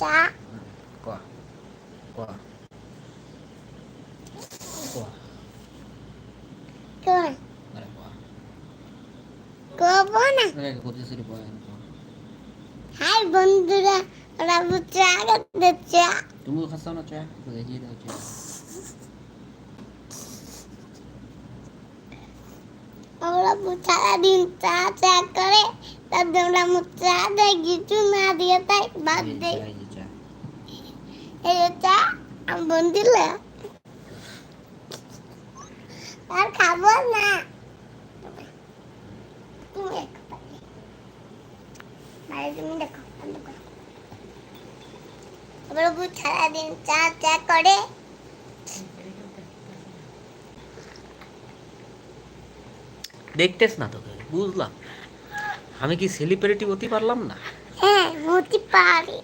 চা ক ক ক কোন আরে ক করব না আরে কোথায় শুরু ক হাই বন্ধুরা ওরা চা করতে চা তুমি খাচ্ছাও না চা বুঝে দাও চা ওরা সারাদিন চা চা করে তাদের ওরা চা দেয় কিছু না দিয়ে তাই বাদ এই দেয় চা, এই যে চা এই যে চা আমি বন্দিল। আর খাব না। তুমি পারলে। তুমি দেখো করো। সারাদিন চা চা করে। দেখতেছ না তোকে বুঝলাম। আমি কি সেলিব্রিটি হতে পারলাম না? হতে পারে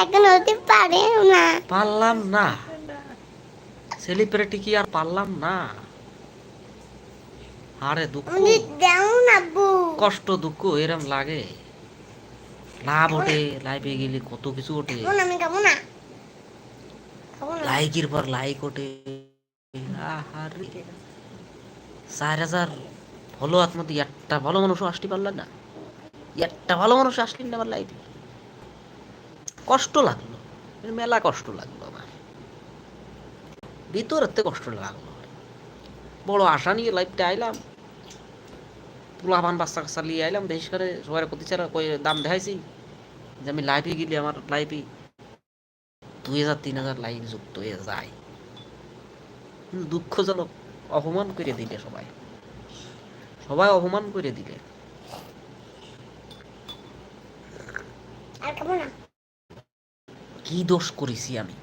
এখন হতে পারে না। পারলাম না। সেলিব্রিটি কি আর পারলাম না? আরে দুঃখ। কষ্ট দুঃখ এরম লাগে। লাভ ওঠে লাইভে গেলে কত কিছু ওঠে লাইকের পর লাইক ওঠে। আহারে। চার হাজার ভালো মধ্যে একটা ভালো মানুষও আসতে পারলাম না। একটা ভালো মানুষ আসলেন না আমার লাইফে কষ্ট লাগল। মেলা কষ্ট লাগল আমার। ভিতরেতে কষ্ট লাগল। বড় আশা নিয়ে লাইফটা আইলাম। পোলাপান বাচ্চা কাচ্চা নিয়ে আইলাম। বেশ করে সবাই প্রতি কই দাম দেখাইছি। যে আমি লাইফে গেলে আমার লাইফে দুই হাজার, তিন হাজার লাইফ যুক্ত হয়ে যায়। দুঃখজনক অপমান করে দিলে সবাই। সবাই অপমান করে দিলে। আর খাব না। কি দোষ করেছি আমি?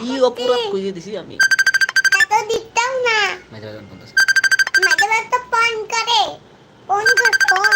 কি অপরাধ করে দিছি আমি? না। মাঝে মাঝে মাঝে মাঝে করে। ফোন কর